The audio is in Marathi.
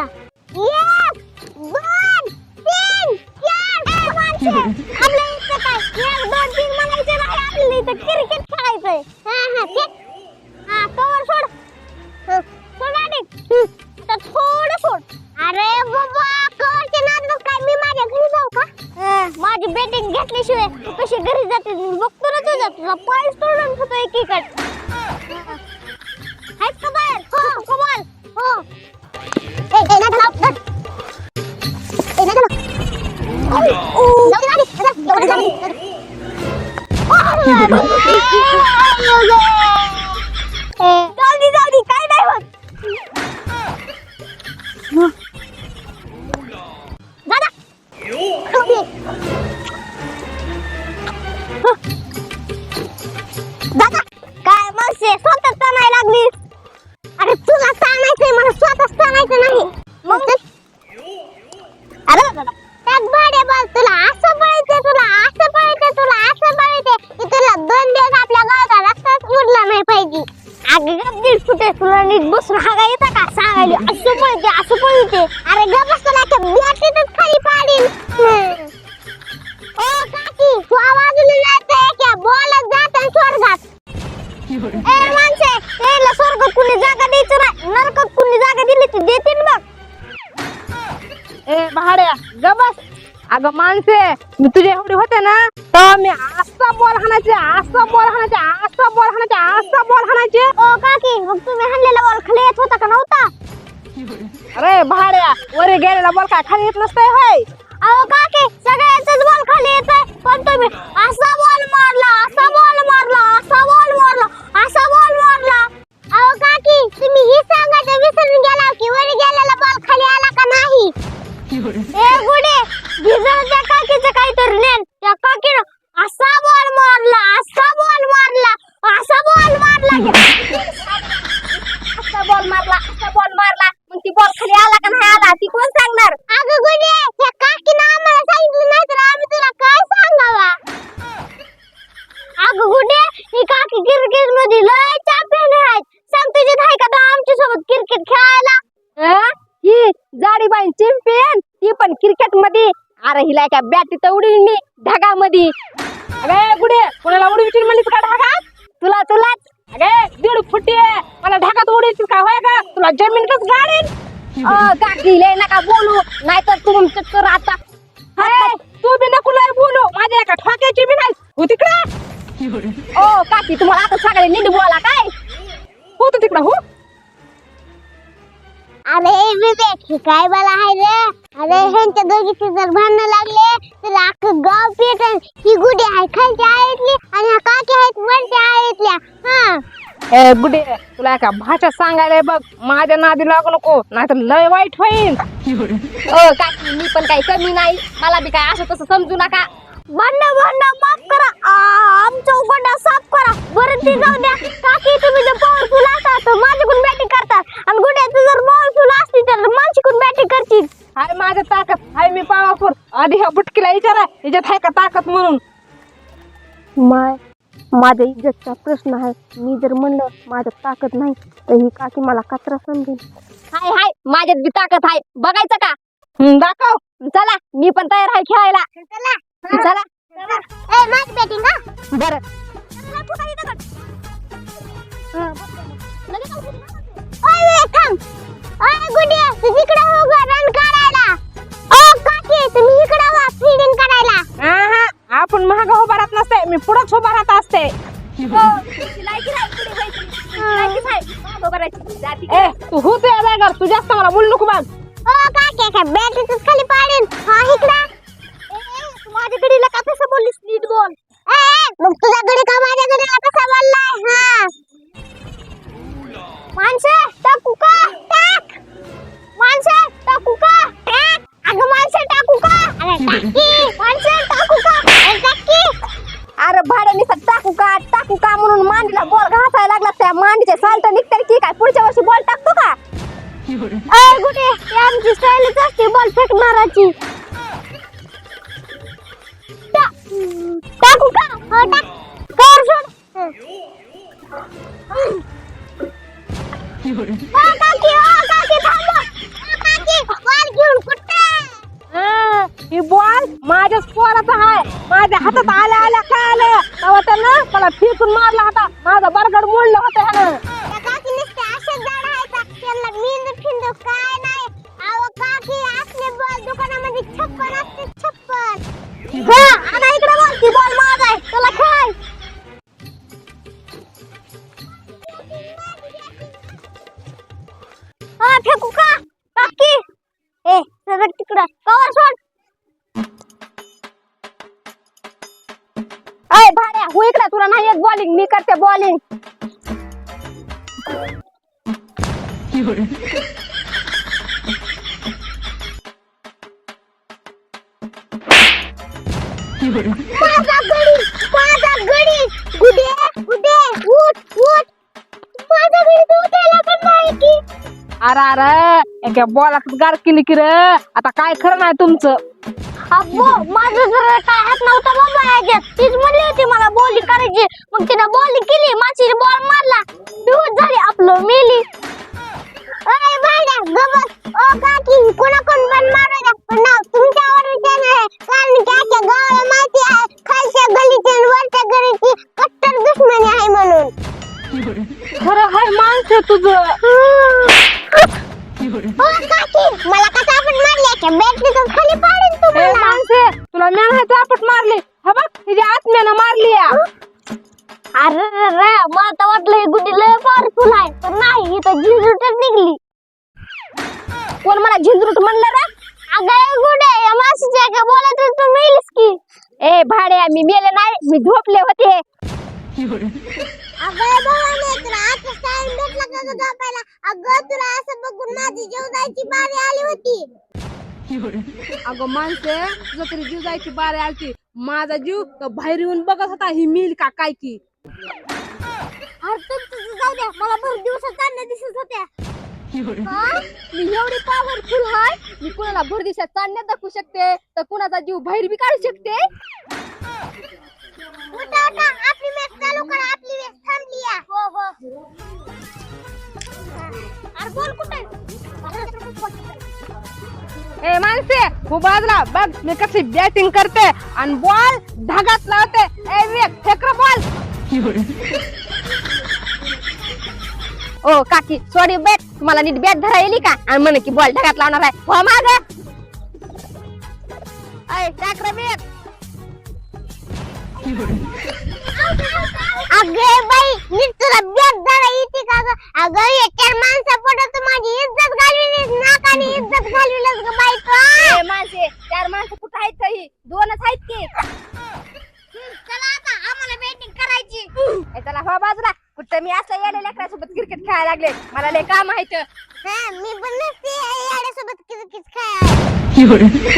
का एक अरे गप बस तुला त्या बॅटीतच खाली हम्म. ओ काकी तू आवाजून जाते की बोलत जात है स्वर्गात ए माणसे त्याला स्वर्गात कुणी जागा द्यायचं नाही नरकात कुणी जागा दिली ती देतील बघ ए भाड्या ग बस अगं माणसे मी तुझ्या एवढी होते ना तर मी असा बॉल हाणायचे असा बॉल हाणायचे असा बॉल हाणायचे असा बॉल हाणायचे ओ काकी मग तुम्ही हाणलेला बॉल खाली येत होता का नव्हता अरे भाड्या वरी गेलेला बॉल काय खाली येत नसतंय होय? अहो काकी सगळ्यांचाच बॉल खाली येतोय. पण तुम्ही असा बॉल मारला असा बॉल मारला असा बॉल मारला असा बॉल मारला. अहो काकी तुम्ही ही सांगायचं विसरून गेला की वरी गेलेला बॉल खाली आला का नाही? ए गुडे भिजवून काकीचं काहीतरी नेन. त्या काकीनं असा बॉल मारला असा बॉल मारला असा बॉल मारला. असा बॉल मारला असा बॉल मारला. ती बॉल खाली आला का नाही आला? ती कोण सांगणार? अगं गुडे त्या काकीनं आम्हाला सांगितलं नाही तर आम्ही तुला काय सांगावा? अगं गुडे ही काकी क्रिकेटमध्ये लय चॅम्पियन आहेत. सांग तुझी आहे का आमच्यासोबत क्रिकेट खेळायला? ही जाडी बाई चॅम्पियन ती पण क्रिकेटमध्ये अरे हिला एका बॅटी उडीन मी ढगामध्ये. अगे गुडे कोणाला उडवीची म्हणलीस का ढगात? तुला तुलाच. अगे दीड फुटी आहे मला ढगात उडीची का होय का तुला जमिनीतच गाडीन. अ, काकी लय नका बोलू. नाहीतर तुमचं तर आता हाय, तू बी नको लय बोलू. माझ्या एका ठोक्याची बी नाही. हो तिकडे. ओ काकी तुम्हाला आता सगळे नीट बोला काय? हो तू तिकडं हो. अरे विवेक हे काय मला आहे रे अरे ह्यांच्या दोघीचे जर भांडणं लागले तर अख्खं गाव पेटन. ही गुडी आहे खालच्या आळीतली आणि ह्या काकी आहेत वरच्या आळीतल्या हा. ए गुडे तुला एका भाषा सांगायला बघ माझ्या नादी लागू नको नाहीतर लय वाईट होईल ओ काकी मी पण काही कमी नाही. मला बी काय असं तसं समजू नका. भांडणं भांडणं माफ करा. आ, आमच्या उघड्या साफ करा. बरं ते जाऊ द्या काकी तुम्ही जर पॉवरफुल असाल तर माझ्याकडून बॅटिंग करतात आणि गुड्याचं जर पॉवरफुल असली तर माझ्याकडून बॅटिंग करतील हाय माझ्या ताकद हाय मी पावापूर आधी ह्या बुटकीला विचारा हिच्यात हाय का ताकद म्हणून? माय माझ्या इज्जतचा प्रश्न आहे. मी जर म्हणलं माझ्यात ताकद नाही तर ही काकी मला कचरा समजेल. हाय हाय माझ्यात बी ताकद हाय बघायचं का? हं, दाखव. चला मी पण तयार आहे खेळायला. चला. चला. ए माझी बॅटिंग का बरं. तुझ्या जागार तू जास्त मला बोलू नको बघ ओ, काकी, काय बॅटरीतच खाली पाडेन. हा, इकडं. माझ्याकडे इला का तसं बोललीस? नीट बोल. ए, मग तुझ्याकडे का माझ्याकडे इला कसा बोललाय? हा. माणसे टाकू का टाक माणसे टाकू का टाक अगं माणसे टाकू का अरे टाकी माणसे टाकू का अरे टाकी अरे भाड्याने टाकू का टाकू का म्हणून मांडीला बॉल घासायला लागला त्या मांडीचे साल्ट निघतात की काय पुढच्या आमची असते बॉल फेक मारायची बॉल माझ्याच पोराचा आहे माझ्या हातात आल्या आल्या काय आलं? तेव्हा त्यानं मला फेकून मारला होता. माझा बरगड मोडला होता. मेंदू काय नाही. अहो काकी असले बॉल दुकानामध्ये छप्पन असते छप्पन. हो आता इकडे बॉल ती बॉल माझा आहे. तुला खेळ. हा फेकू का? काकी. ए सगळं तिकडं. कवर सोड. अय भाड्या हो इकडे. तुला नाही येत बॉलिंग मी करते बॉलिंग माझा गडी माझा गडी गुडे गुडे उठ उठ माझा गडी तू उठायला पण नाही की अरे अरे एका बॉलात गार केली की रे. आता काय खरं नाही तुमचं? अब्बो माझं जर काय हात नव्हता बाबा याच्यात तीच म्हणली होती मला बॉलिंग करायची. मग तिने बॉलिंग केली माझी बॉल मारला. दिवस झाली आपलं मेली. अय भाड्या गबस. ओ काकी कोणा कोण पण मारू द्या पण नाव तुमच्यावर तुझं. काकी मला कसा आपण मारल्याच्या खाली पाडेल ए तुम्हाला माणसे तुला आहे आपट मारली. हा बघ तिच्या आत्म्यानं मारली या. अरे रे रे मला तर वाटलं ही गुड्डी लय पॉवरफुल आहे पण नाही ही तर झिंजुटच निघली. कोण मला झिंजरूट म्हणलं रे? अगं हे गुड्डे या माणसाच्या का बोलत होती तू मेलीस की. ए भाड्या मी मेले नाही मी झोपले होते. अगं भवानी तुला आता टाइम भेटला का गं झोपायला? अगं तुला असं बघून माझी जीव जायची बारी आली होती. अगं माणसे तरी जीव जायची बारी आलती. माझा जीव तर बाहेर येऊन बघत होता ही मिल का काय की जाऊ द्या मला भर दिवसात चांगल्या दिसत होत्या. मी एवढी पॉवरफुल हाय. मी कुणाला भर दिवसात चांदण्यात दाखवू शकते? तर कुणाचा जीव बाहेर बी काढू शकते? माणसे बघ मी कशी बॅटिंग करते आणि बॉल ढगात लावते. ए विवेक बॉल ओ काकी सॉरी बॅट तुम्हाला नीट बॅट धरा येईल का? आणि म्हणे की बॉल ढगात लावणार आहे. हो माग. अय टाक रे बॅट बाई नीट तुला बॅग धरा येते का ग? अगं हे चार माणसं पडत माझी इज्जत घालविलीस नाकाने इज्जत घालविलस ग बाई तू ए माणसे चार माणसं कुठं आहेत काही दोनच आहेत की चला आता आम्हाला बॅटिंग करायची ए, चला हो बाजूला कुठं मी असं येडे लेकरासोबत क्रिकेट खेळायला लागले. मला लय काम माहीत हा मी पण नसते याड्यासोबत किचकिच खेळायला.